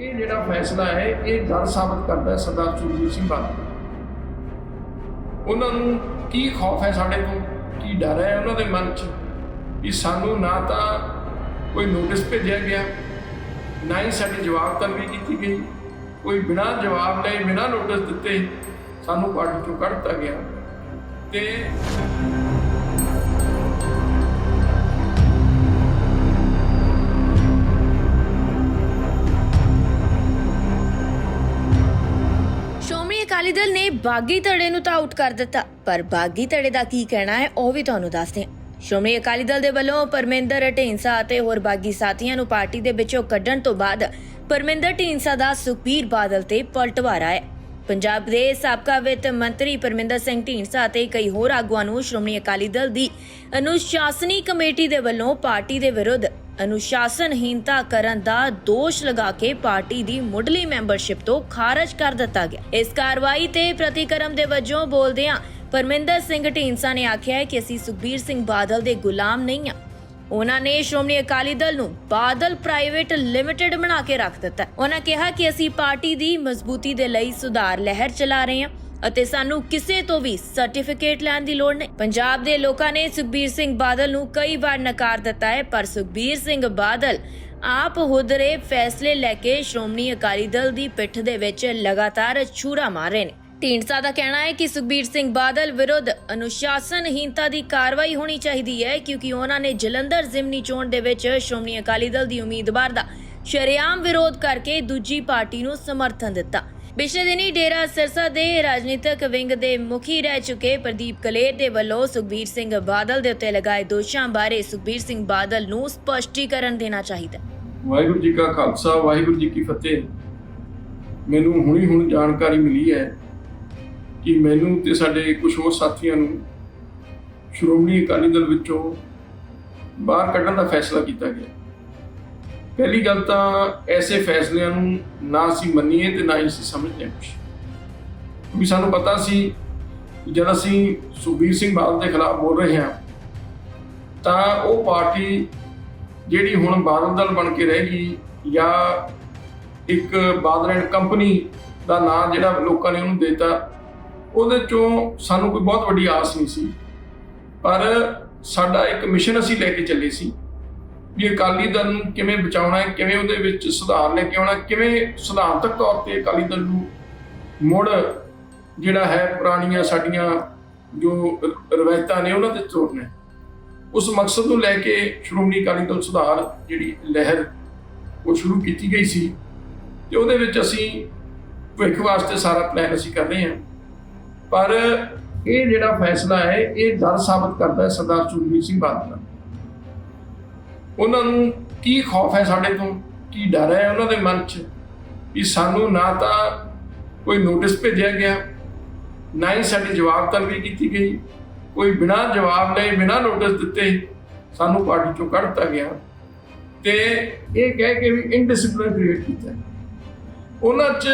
ਇਹ ਜਿਹੜਾ ਫੈਸਲਾ ਹੈ, ਇਹ ਡਰ ਸਾਬਤ ਕਰਦਾ ਹੈ ਸਰਦਾਰ ਸੁਖਬੀਰ ਸਿੰਘ ਬਾਦਲ। ਉਹਨਾਂ ਨੂੰ ਕੀ ਖੌਫ ਹੈ ਸਾਡੇ ਤੋਂ ਕੀ ਡਰ ਹੈ ਉਹਨਾਂ ਦੇ ਮਨ 'ਚ? ਵੀ ਸਾਨੂੰ ਨਾ ਤਾਂ ਕੋਈ ਨੋਟਿਸ ਭੇਜਿਆ ਗਿਆ, ਨਾ ਹੀ ਸਾਡੀ ਜਵਾਬ ਤਲਬੀ ਕੀਤੀ ਗਈ। ਕੋਈ ਬਿਨਾਂ ਜਵਾਬ ਲਏ, ਬਿਨਾਂ ਨੋਟਿਸ ਦਿੱਤੇ ਸਾਨੂੰ ਪਾਰਟੀ ਚੋਂ ਕੱਢ ਦਿੱਤਾ ਗਿਆ। ਤੇ ਅਕਾਲੀ ਦਲ ਨੇ ਬਾਗੀ ਧੜੇ ਨੂੰ ਤਾਂ ਆਊਟ ਕਰ ਦਿੱਤਾ। ਪਰ ਬਾਗੀ ਧੜੇ ਦਾ ਕੀ ਕਹਿਣਾ ਹੈ, ਉਹ ਵੀ ਤੁਹਾਨੂੰ ਦੱਸਦੇ ਹਾਂ ਸ਼੍ਰੋਮਣੀ ਅਕਾਲੀ ਦਲ ਦੇ ਵੱਲੋਂ ਪਰਮਿੰਦਰ ਢੀਂਸਾ ਅਤੇ ਹੋਰ ਬਾਗੀ ਸਾਥੀਆਂ ਨੂੰ ਪਾਰਟੀ ਦੇ ਵਿੱਚੋਂ ਕੱਢਣ ਤੋਂ ਬਾਅਦ ਪਰਮਿੰਦਰ ਢੀਂਸਾ ਦਾ ਸੁਖਬੀਰ ਬਾਦਲ ਤੇ ਪਲਟਵਾਰਾ ਹੈ ਪੰਜਾਬ ਦੇ ਸਾਬਕਾ ਵਿੱਤ ਮੰਤਰੀ ਪਰਮਿੰਦਰ ਸਿੰਘ ਢੀਂਡਸਾ ਅਤੇ ਕਈ ਹੋਰ ਆਗੂਆਂ ਨੂੰ ਸ਼੍ਰੋਮਣੀ ਅਕਾਲੀ ਦਲ ਦੀ ਅਨੁਸ਼ਾਸਨੀ ਕਮੇਟੀ ਦੇ ਵੱਲੋਂ ਪਾਰਟੀ ਦੇ ਵਿਰੁੱਧ ਅਨੁਸ਼ਾਸਨਹੀਨਤਾ ਕਰਨ ਦਾ ਦੋਸ਼ ਲਗਾ ਕੇ ਪਾਰਟੀ ਦੀ ਮੁੱਢਲੀ ਮੈਂਬਰਸ਼ਿਪ ਤੋਂ ਖਾਰਜ ਕਰ ਦਿੱਤਾ ਗਿਆ। ਇਸ ਕਾਰਵਾਈ ਤੇ ਪ੍ਰਤੀਕਰਮ ਦੇ ਵਜੋਂ ਬੋਲਦਿਆਂ ਪਰਮਿੰਦਰ ਸਿੰਘ ਢੀਂਸਾ ਨੇ ਆਖਿਆ ਕਿ ਅਸੀਂ ਸੁਖਬੀਰ ਸਿੰਘ ਬਾਦਲ ਦੇ ਗੁਲਾਮ ਨਹੀਂ ਆ ਉਹਨਾਂ ਨੇ ਸ਼੍ਰੋਮਣੀ ਅਕਾਲੀ ਦਲ ਨੂੰ ਬਾਦਲ ਪ੍ਰਾਈਵੇਟ ਲਿਮਟਿਡ ਬਣਾ ਕੇ ਰੱਖ ਦਿੱਤਾ ਹੈ। ਉਹਨਾਂ ਕਿਹਾ ਕਿ ਅਸੀਂ ਪਾਰਟੀ ਦੀ ਮਜ਼ਬੂਤੀ ਦੇ ਲਈ ਸੁਧਾਰ ਲਹਿਰ ਚਲਾ ਰਹੇ ਹਾਂ। ਅਤੇ ਸਾਨੂੰ ਕਿਸੇ ਤੋਂ ਵੀ ਸਰਟੀਫਿਕੇਟ ਲੈਣ ਦੀ ਲੋੜ ਨਹੀਂ। ਪੰਜਾਬ ਦੇ ਲੋਕਾਂ ਨੇ ਸੁਖਬੀਰ ਸਿੰਘ ਬਾਦਲ ਨੂੰ ਕਈ ਵਾਰ ਨਕਾਰ ਦਿੱਤਾ ਹੈ, ਪਰ ਸੁਖਬੀਰ ਸਿੰਘ ਬਾਦਲ ਆਪ ਹੁਦਰੇ ਫੈਸਲੇ ਲੈ ਕੇ ਸ਼੍ਰੋਮਣੀ ਅਕਾਲੀ ਦਲ ਦੀ ਪਿੱਠ ਦੇ ਵਿੱਚ ਲਗਾਤਾਰ ਛੁਰਾ ਮਾਰ ਰਹੇ ਨੇ। ਢੀਂਡਸਾ ਦਾ ਕਹਿਣਾ ਹੈ ਕਿ ਸੁਖਬੀਰ ਸਿੰਘ ਬਾਦਲ ਵਿਰੁੱਧ ਅਨੁਸ਼ਾਸਨਹੀਨਤਾ ਦੀ ਕਾਰਵਾਈ ਹੋਣੀ ਚਾਹੀਦੀ ਹੈ, ਕਿਉਂਕਿ ਉਹਨਾਂ ਨੇ ਜਲੰਧਰ ਜ਼ਿਮਨੀ ਚੋਣ ਦੇ ਵਿੱਚ ਸ਼੍ਰੋਮਣੀ ਅਕਾਲੀ ਦਲ ਦੀ ਉਮੀਦਵਾਰ ਦਾ ਸ਼ਰੇਆਮ ਵਿਰੋਧ ਕਰਕੇ ਦੂਜੀ ਪਾਰਟੀ ਨੂੰ ਸਮਰਥਨ ਦਿੱਤਾ। ਪਿਛਲੇ ਦਿਨੀ ਡੇਰਾ ਸਿਰਸਾ ਦੇ ਰਾਜਨੀਤਿਕ ਵਿੰਗ ਦੇ ਮੁਖੀ ਰਹਿ ਚੁੱਕੇ ਪ੍ਰਦੀਪ ਕਲੇਰ ਦੇ ਵੱਲੋਂ ਸੁਖਬੀਰ ਸਿੰਘ ਬਾਦਲ ਦੇ ਉੱਤੇ ਲਗਾਏ ਦੋਸ਼ਾਂ ਬਾਰੇ ਸੁਖਬੀਰ ਸਿੰਘ ਬਾਦਲ ਨੂੰ ਸਪਸ਼ਟੀਕਰਨ ਦੇਣਾ ਚਾਹੀਦਾ ਵਾਹਿਗੁਰੂ ਜੀ ਕਾ ਖਾਲਸਾ, ਵਾਹਿਗੁਰੂ ਜੀ ਕੀ ਫਤਿਹ। ਮੈਨੂੰ ਹੁਣੀ ਹੁਣ ਜਾਣਕਾਰੀ ਮਿਲੀ ਹੈ ਕਿ ਮੈਨੂੰ ਤੇ ਸਾਡੇ ਕੁਝ ਹੋਰ ਸਾਥੀਆਂ ਨੂੰ ਸ਼੍ਰੋਮਣੀ ਅਕਾਲੀ ਦਲ ਵਿੱਚੋਂ ਬਾਹਰ ਕੱਢਣ ਦਾ ਫੈਸਲਾ ਕੀਤਾ ਗਿਆ। ਪਹਿਲੀ ਗੱਲ ਤਾਂ ਐਸੇ ਫੈਸਲਿਆਂ ਨੂੰ ਨਾ ਅਸੀਂ ਮੰਨੀਏ ਤੇ ਨਾ ਹੀ ਅਸੀਂ ਸਮਝਦੇ ਹਾਂ ਕੁਛ। ਕਿਉਂਕਿ ਸਾਨੂੰ ਪਤਾ ਸੀ ਜਦ ਅਸੀਂ ਸੁਖਬੀਰ ਸਿੰਘ ਬਾਦਲ ਦੇ ਖਿਲਾਫ ਬੋਲ ਰਹੇ ਹਾਂ, ਤਾਂ ਉਹ ਪਾਰਟੀ ਜਿਹੜੀ ਹੁਣ ਬਾਦਲ ਦਲ ਬਣ ਕੇ ਰਹਿ ਗਈ ਜਾਂ ਇੱਕ ਬਾਦਲ ਐਂਡ ਕੰਪਨੀ ਦਾ ਨਾਮ ਜਿਹੜਾ ਲੋਕਾਂ ਨੇ ਉਹਨੂੰ ਦਿੱਤਾ, ਉਹਦੇ ਚੋਂ ਸਾਨੂੰ ਕੋਈ ਬਹੁਤ ਵੱਡੀ ਆਸ ਨਹੀਂ ਸੀ। ਪਰ ਸਾਡਾ ਇੱਕ ਮਿਸ਼ਨ ਅਸੀਂ ਲੈ ਕੇ ਚੱਲੇ ਸੀ। ਵੀ ਅਕਾਲੀ ਦਲ ਨੂੰ ਕਿਵੇਂ ਬਚਾਉਣਾ ਹੈ, ਕਿਵੇਂ ਉਹਦੇ ਵਿੱਚ ਸੁਧਾਰ ਲੈ ਕੇ ਆਉਣਾ ਕਿਵੇਂ ਸਿਧਾਂਤਕ ਤੌਰ ਤੇ ਅਕਾਲੀ ਦਲ ਨੂੰ ਮੁੜ ਜਿਹੜਾ ਹੈ ਪੁਰਾਣੀਆਂ ਸਾਡੀਆਂ ਜੋ ਰਵਾਇਤਾਂ ਨੇ ਉਹਨਾਂ ਤੇ ਤੋੜਨਾ ਉਸ ਮਕਸਦ ਨੂੰ ਲੈ ਕੇ ਸ਼੍ਰੋਮਣੀ ਅਕਾਲੀ ਦਲ ਸੁਧਾਰ ਜਿਹੜੀ ਲਹਿਰ ਉਹ ਸ਼ੁਰੂ ਕੀਤੀ ਗਈ ਸੀ ਤੇ ਉਹਦੇ ਵਿੱਚ ਅਸੀਂ ਭਵਿੱਖ ਵਾਸਤੇ ਸਾਰਾ ਪਲਾਨ ਅਸੀਂ ਕਰ ਰਹੇ ਹਾਂ। ਪਰ ਇਹ ਜਿਹੜਾ ਫੈਸਲਾ ਹੈ, ਇਹ ਡਰ ਸਾਬਤ ਕਰਦਾ ਹੈ ਸਰਦਾਰ ਸੁਖਬੀਰ ਸਿੰਘ ਬਾਦਲ ਦਾ। ਉਹਨਾਂ ਨੂੰ ਕੀ ਖੌਫ ਹੈ ਸਾਡੇ ਤੋਂ? ਕੀ ਡਰ ਹੈ ਉਹਨਾਂ ਦੇ ਮਨ 'ਚ? ਵੀ ਸਾਨੂੰ ਨਾ ਤਾਂ ਕੋਈ ਨੋਟਿਸ ਭੇਜਿਆ ਗਿਆ, ਨਾ ਹੀ ਸਾਡੀ ਜਵਾਬ ਤਲਬੀ ਕੀਤੀ ਗਈ। ਕੋਈ ਬਿਨਾਂ ਜਵਾਬ ਲਏ, ਬਿਨਾਂ ਨੋਟਿਸ ਦਿੱਤੇ ਸਾਨੂੰ ਪਾਰਟੀ ਚੋਂ ਕੱਢ ਦਿੱਤਾ ਗਿਆ। ਤੇ ਇਹ ਕਹਿ ਕੇ ਵੀ ਇਨਡਿਸਪਲਿਨ ਕ੍ਰੀਏਟ ਕੀਤਾ। ਉਹਨਾਂ 'ਚ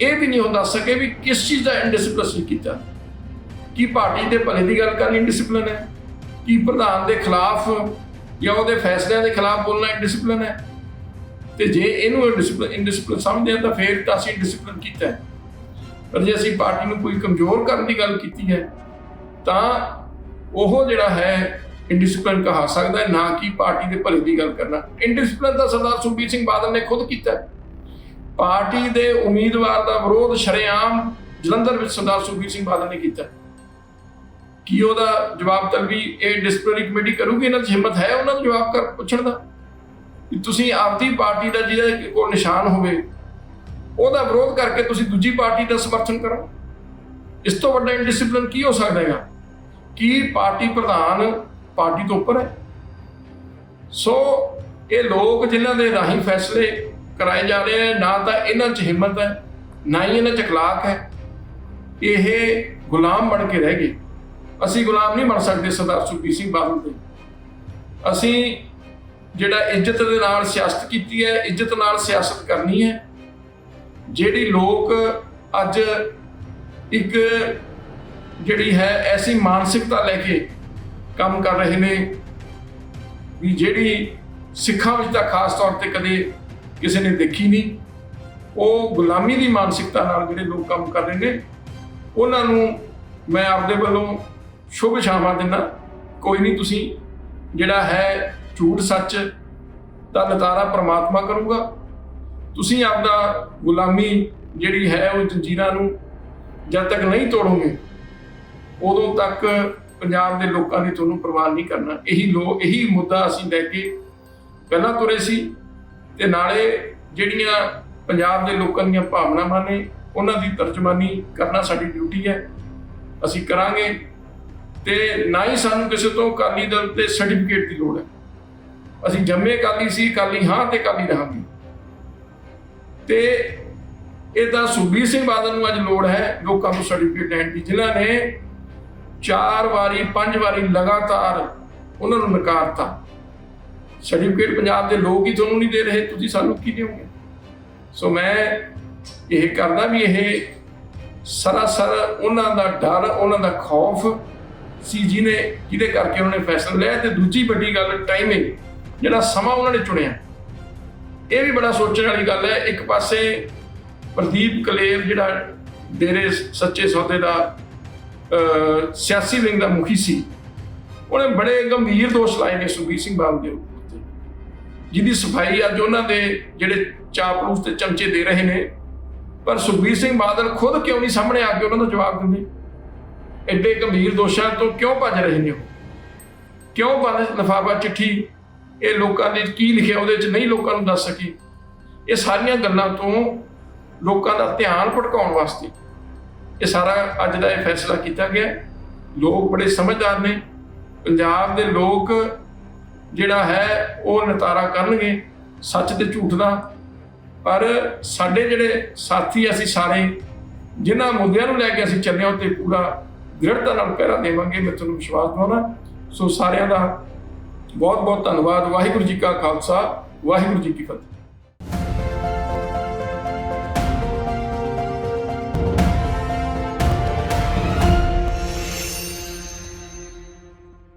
ਇਹ ਵੀ ਨਹੀਂ ਹੋ ਦੱਸ ਸਕੇ ਵੀ ਕਿਸ ਚੀਜ਼ ਦਾ ਇਨਡਿਸਪਲਿਨ ਸੀ ਕੀਤਾ। ਕੀ ਪਾਰਟੀ ਦੇ ਭਲੇ ਦੀ ਗੱਲ ਕਰਨੀ ਇਨਡਿਸਪਲਿਨ ਹੈ? ਕੀ ਪ੍ਰਧਾਨ ਦੇ ਖਿਲਾਫ ਜਾਂ ਉਹਦੇ ਫੈਸਲਿਆਂ ਦੇ ਖਿਲਾਫ ਬੋਲਣਾ ਇਨਡਿਸਪਲਿਨ ਹੈ। ਤੇ ਜੇ ਇਹਨੂੰ ਇਨਡਿਸਪਲਿਨ ਸਮਝਦੇ ਹਾਂ ਤਾਂ ਫੇਰ ਤਾਂ ਅਸੀਂ ਡਿਸਪਲਿਨ ਕੀਤਾ ਹੈ। ਪਰ ਜੇ ਅਸੀਂ ਪਾਰਟੀ ਨੂੰ ਕੋਈ ਕਮਜ਼ੋਰ ਕਰਨ ਦੀ ਗੱਲ ਕੀਤੀ ਹੈ, ਤਾਂ ਉਹ ਜਿਹੜਾ ਹੈ ਇਨਡਿਸਪਲਿਨ ਕਹਾ ਸਕਦਾ ਹੈ, ਨਾ ਕਿ ਪਾਰਟੀ ਦੇ ਭਲੇ ਦੀ ਗੱਲ ਕਰਨਾ। ਇਨਡਿਸਪਲਿਨ ਤਾਂ ਸਰਦਾਰ ਸੁਖਬੀਰ ਸਿੰਘ ਬਾਦਲ ਨੇ ਖੁਦ ਕੀਤਾ ਪਾਰਟੀ ਦੇ ਉਮੀਦਵਾਰ ਦਾ ਵਿਰੋਧ ਸ਼ਰੇਆਮ ਜਲੰਧਰ ਵਿੱਚ ਸਰਦਾਰ ਸੁਖਬੀਰ ਸਿੰਘ ਬਾਦਲ ਨੇ ਕੀਤਾ ਕੀ ਉਹਦਾ ਜਵਾਬ ਤਲਬੀ ਇਹ ਡਿਸਪਲਿਨਰੀ ਕਮੇਟੀ ਕਰੂਗੀ? ਇਹਨਾਂ 'ਚ ਹਿੰਮਤ ਹੈ ਉਹਨਾਂ ਨੂੰ ਜਵਾਬ ਕਰ ਪੁੱਛਣ ਦਾ? ਕਿ ਤੁਸੀਂ ਆਪਦੀ ਪਾਰਟੀ ਦਾ ਜਿਹਦੇ ਕੋਈ ਨਿਸ਼ਾਨ ਹੋਵੇ, ਉਹਦਾ ਵਿਰੋਧ ਕਰਕੇ ਤੁਸੀਂ ਦੂਜੀ ਪਾਰਟੀ ਦਾ ਸਮਰਥਨ ਕਰੋ। ਇਸ ਤੋਂ ਵੱਡਾ ਇਨਡਿਸਪਲਿਨ ਕੀ ਹੋ ਸਕਦਾ ਹੈਗਾ? ਕੀ ਪਾਰਟੀ ਪ੍ਰਧਾਨ ਪਾਰਟੀ ਤੋਂ ਉੱਪਰ ਹੈ? ਸੋ ਇਹ ਲੋਕ ਜਿਨ੍ਹਾਂ ਦੇ ਰਾਹੀਂ ਫੈਸਲੇ ਕਰਾਏ ਜਾ ਰਹੇ ਹਨ ਨਾ ਤਾਂ ਇਹਨਾਂ 'ਚ ਹਿੰਮਤ ਹੈ, ਨਾ ਹੀ ਇਹਨਾਂ 'ਚ ਅਖਲਾਕ ਹੈ। ਇਹ ਗੁਲਾਮ ਬਣ ਕੇ ਰਹਿ ਗਏ। ਅਸੀਂ ਗੁਲਾਮ ਨਹੀਂ ਬਣ ਸਕਦੇ, ਸਰਦਾਰ ਸੁਖਬੀਰ ਸਿੰਘ ਬਾਦਲ ਦੇ। ਅਸੀਂ ਜਿਹੜਾ ਇੱਜ਼ਤ ਦੇ ਨਾਲ ਸਿਆਸਤ ਕੀਤੀ ਹੈ, ਇੱਜ਼ਤ ਨਾਲ ਸਿਆਸਤ ਕਰਨੀ ਹੈ। ਜਿਹੜੀ ਲੋਕ ਅੱਜ ਇੱਕ ਜਿਹੜੀ ਹੈ, ਐਸੀ ਮਾਨਸਿਕਤਾ ਲੈ ਕੇ ਕੰਮ ਕਰ ਰਹੇ ਨੇ, ਵੀ ਜਿਹੜੀ ਸਿੱਖਾਂ ਵਿੱਚ ਤਾਂ ਖਾਸ ਤੌਰ ਤੇ ਕਦੇ ਕਿਸੇ ਨੇ ਦੇਖੀ ਨਹੀਂ, ਉਹ ਗੁਲਾਮੀ ਦੀ ਮਾਨਸਿਕਤਾ ਨਾਲ ਜਿਹੜੇ ਲੋਕ ਕੰਮ ਕਰ ਰਹੇ ਨੇ, ਉਹਨਾਂ ਨੂੰ ਮੈਂ ਆਪਦੇ ਵੱਲੋਂ ਸ਼ੁਭ ਸ਼ਾਮਾਂ ਦਿੰਦਾ। ਕੋਈ ਨਹੀਂ, ਤੁਸੀਂ ਜਿਹੜਾ ਹੈ ਝੂਠ ਸੱਚ ਦਾ ਨਤਾਰਾ ਪ੍ਰਮਾਤਮਾ ਕਰੂਗਾ। ਤੁਸੀਂ ਆਪਦਾ ਗੁਲਾਮੀ ਜਿਹੜੀ ਹੈ ਉਹ ਜੰਜੀਰਾਂ ਨੂੰ ਜਦ ਤੱਕ ਨਹੀਂ ਤੋੜੋਗੇ, ਉਦੋਂ ਤੱਕ ਪੰਜਾਬ ਦੇ ਲੋਕਾਂ ਦੀ ਤੁਹਾਨੂੰ ਪ੍ਰਵਾਨ ਨਹੀਂ ਕਰਨਾ। ਇਹੀ ਲੋ, ਇਹੀ ਮੁੱਦਾ ਅਸੀਂ ਲੈ ਕੇ ਪਹਿਲਾਂ ਤੁਰੇ ਸੀ ਤੇ ਨਾਲੇ ਜਿਹੜੀਆਂ ਪੰਜਾਬ ਦੇ ਲੋਕਾਂ ਦੀਆਂ ਭਾਵਨਾਵਾਂ ਨੇ, ਉਹਨਾਂ ਦੀ ਤਰਜਮਾਨੀ ਕਰਨਾ ਸਾਡੀ ਡਿਊਟੀ ਹੈ। ਅਸੀਂ ਕਰਾਂਗੇ। ਤੇ ਨਾ ਹੀ ਸਾਨੂੰ ਕਿਸੇ ਤੋਂ ਅਕਾਲੀ ਦਲ ਤੇ ਸਰਟੀਫਿਕੇਟ ਦੀ ਲੋੜ ਹੈ। ਅਸੀਂ ਜੰਮੇ ਅਕਾਲੀ ਸੀ, ਅਕਾਲੀ ਹਾਂ ਤੇ ਅਕਾਲੀ ਰਹਾਂਗੇ। ਤੇ ਇਹ ਤਾਂ ਸੁਖਬੀਰ ਸਿੰਘ ਬਾਦਲ ਨੂੰ ਅੱਜ ਲੋੜ ਹੈ, ਲੋਕਾਂ ਨੂੰ ਸਰਟੀਫਿਕੇਟ ਲੈਣ ਦੀ। ਜਿਨ੍ਹਾਂ ਨੇ ਚਾਰ ਵਾਰੀ, ਪੰਜ ਵਾਰੀ ਲਗਾਤਾਰ ਉਹਨਾਂ ਨੂੰ ਨਕਾਰਤਾ। ਸਰਟੀਫਿਕੇਟ ਪੰਜਾਬ ਦੇ ਲੋਕ ਹੀ ਤੁਹਾਨੂੰ ਨਹੀਂ ਦੇ ਰਹੇ, ਤੁਸੀਂ ਸਾਨੂੰ ਕੀ ਦਿਓਗੇ? ਸੋ ਮੈਂ ਇਹ ਕਰਦਾ ਵੀ ਇਹ ਸਰਾਸਰ ਉਹਨਾਂ ਦਾ ਡਰ, ਉਹਨਾਂ ਦਾ ਖੌਫ ਸੀ ਜਿਹਨੇ, ਜਿਹਦੇ ਕਰਕੇ ਉਹਨਾਂ ਨੇ ਫੈਸਲਾ ਲਿਆ ਤੇ ਦੂਜੀ ਵੱਡੀ ਗੱਲ ਟਾਈਮਿੰਗ ਜਿਹੜਾ ਸਮਾਂ ਉਹਨਾਂ ਨੇ ਚੁਣਿਆ। ਇਹ ਵੀ ਬੜਾ ਸੋਚਣ ਵਾਲੀ ਗੱਲ ਹੈ, ਇੱਕ ਪਾਸੇ ਪ੍ਰਦੀਪ ਕਲੇਰ ਜਿਹੜਾ ਡੇਰੇ ਸੱਚੇ ਸੌਦੇ ਦਾ ਸਿਆਸੀ ਵਿੰਗ ਦਾ ਮੁਖੀ ਸੀ, ਉਹਨੇ ਬੜੇ ਗੰਭੀਰ ਦੋਸ਼ ਲਾਏ ਨੇ ਸੁਖਬੀਰ ਸਿੰਘ ਬਾਦਲ ਦੇ ਉੱਤੇ। ਜਿਹਦੀ ਸਫ਼ਾਈ ਅੱਜ ਉਹਨਾਂ ਦੇ ਜਿਹੜੇ ਚਾਪਲੂਸ ਤੇ ਚਮਚੇ ਦੇ ਰਹੇ ਨੇ, ਪਰ ਸੁਖਬੀਰ ਸਿੰਘ ਬਾਦਲ ਖੁਦ ਕਿਉਂ ਨਹੀਂ ਸਾਹਮਣੇ ਆ ਕੇ ਉਹਨਾਂ ਦਾ ਜਵਾਬ ਦਿੰਦੇ? ਐਡੇ ਗੰਭੀਰ ਦੋਸ਼ਾਂ ਤੋਂ ਕਿਉਂ ਭੱਜ ਰਹੇ ਨੇ ਉਹ? ਕਿਉਂ ਬੰਦ ਲਫਾਫਾ ਚਿੱਠੀ ਇਹ ਲੋਕਾਂ ਨੇ ਕੀ ਲਿਖਿਆ, ਉਹਦੇ ਵਿੱਚ ਨਹੀਂ ਲੋਕਾਂ ਨੂੰ ਦੱਸ ਸਕੀ? ਇਹ ਸਾਰੀਆਂ ਗੱਲਾਂ ਤੋਂ ਲੋਕਾਂ ਦਾ ਧਿਆਨ ਭਟਕਾਉਣ ਵਾਸਤੇ ਇਹ ਸਾਰਾ ਅੱਜ ਦਾ ਇਹ ਫੈਸਲਾ ਕੀਤਾ ਗਿਆ। ਲੋਕ ਬੜੇ ਸਮਝਦਾਰ ਨੇ। ਪੰਜਾਬ ਦੇ ਲੋਕ ਜਿਹੜਾ ਹੈ, ਉਹ ਨਤਾਰਾ ਕਰਨਗੇ, ਸੱਚ ਤੇ ਝੂਠ ਦਾ। ਪਰ ਸਾਡੇ ਜਿਹੜੇ ਸਾਥੀ ਅਸੀਂ ਸਾਰੇ, ਜਿਨ੍ਹਾਂ ਮੁੱਦਿਆਂ ਨੂੰ ਲੈ ਕੇ ਅਸੀਂ ਚੱਲੇ ਹਾਂ ਤੇ ਪੂਰਾ ਦ੍ਰਿੜਤਾ ਨਾਲ ਪਹਿਰਾ ਦੇਵਾਂਗੇ, ਮੈਂ ਤੁਹਾਨੂੰ ਵਿਸ਼ਵਾਸ ਦਿਵਾਉਣਾ। ਸੋ ਸਾਰਿਆਂ ਦਾ ਬਹੁਤ ਬਹੁਤ ਧੰਨਵਾਦ। ਵਾਹਿਗੁਰੂ ਜੀ ਕਾ ਖਾਲਸਾ, ਵਾਹਿਗੁਰੂ ਜੀ ਕੀ ਫਤਿਹ।